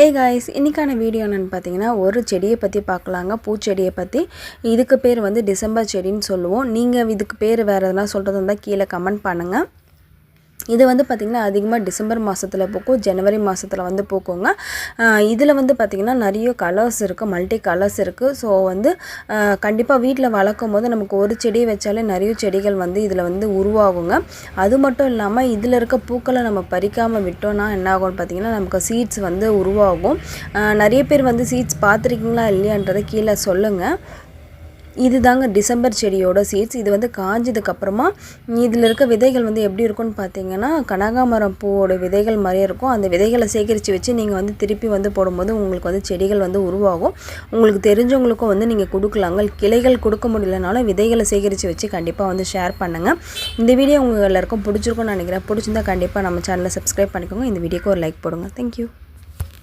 Hey guys இன்றைக்கான video என்னென்னு பார்த்தீங்கன்னா ஒரு செடியை பற்றி பார்க்கலாங்க. பூச்செடியை பற்றி இதுக்கு பேர் வந்து டிசம்பர் செடின்னு சொல்லுவோம். நீங்கள் இதுக்கு பேர் வேறு எதனா சொல்கிறது இருந்தால் கீழே கமெண்ட் பண்ணுங்கள் இது வந்து பார்த்திங்கன்னா அதிகமாக டிசம்பர் மாதத்தில் பூக்கும் ஜனவரி மாதத்தில் வந்து பூக்குங்க. இதில் வந்து பார்த்திங்கன்னா நிறைய கலர்ஸ் இருக்குது மல்டி கலர்ஸ் இருக்குது ஸோ வந்து கண்டிப்பாக வீட்டில் வளர்க்கும் போது நமக்கு ஒரு செடி வச்சாலே நிறைய செடிகள் வந்து இதில் வந்து உருவாகுங்க. அது மட்டும் இல்லாமல் இதில் இருக்க பூக்களை நம்ம பறிக்காமல் விட்டோம்னா என்ன ஆகும்னு பார்த்திங்கன்னா நமக்கு சீட்ஸ் வந்து உருவாகும். நிறைய பேர் வந்து சீட்ஸ் பார்த்துருக்கீங்களா இல்லையான்றதை கீழே சொல்லுங்கள் இது தாங்க டிசம்பர் செடியோட சீட்ஸ் இது வந்து காஞ்சதுக்கப்புறமா இதில் இருக்க விதைகள் வந்து எப்படி இருக்கும்னு பார்த்தீங்கன்னா கனகாமரம் பூவோட விதைகள் மாதிரியே இருக்கும். அந்த விதைகளை சேகரித்து வச்சு நீங்கள் வந்து திருப்பி வந்து போடும்போது உங்களுக்கு வந்து செடிகள் வந்து உருவாகும். உங்களுக்கு தெரிஞ்சவங்களுக்கும் வந்து நீங்கள் கொடுக்கலாங்க கிளைகள் கொடுக்க முடியலனாலும் விதைகளை சேகரித்து வச்சு கண்டிப்பாக வந்து ஷேர் பண்ணுங்கள் இந்த வீடியோ உங்கள் எல்லாருக்கும் பிடிச்சிருக்கும்னு நினைக்கிறேன். பிடிச்சிருந்தா கண்டிப்பாக நம்ம சேனலை சப்ஸ்கிரைப் பண்ணிக்கோங்க. இந்த வீடியோக்கு ஒரு லைக் போடுங்க. தேங்க்யூ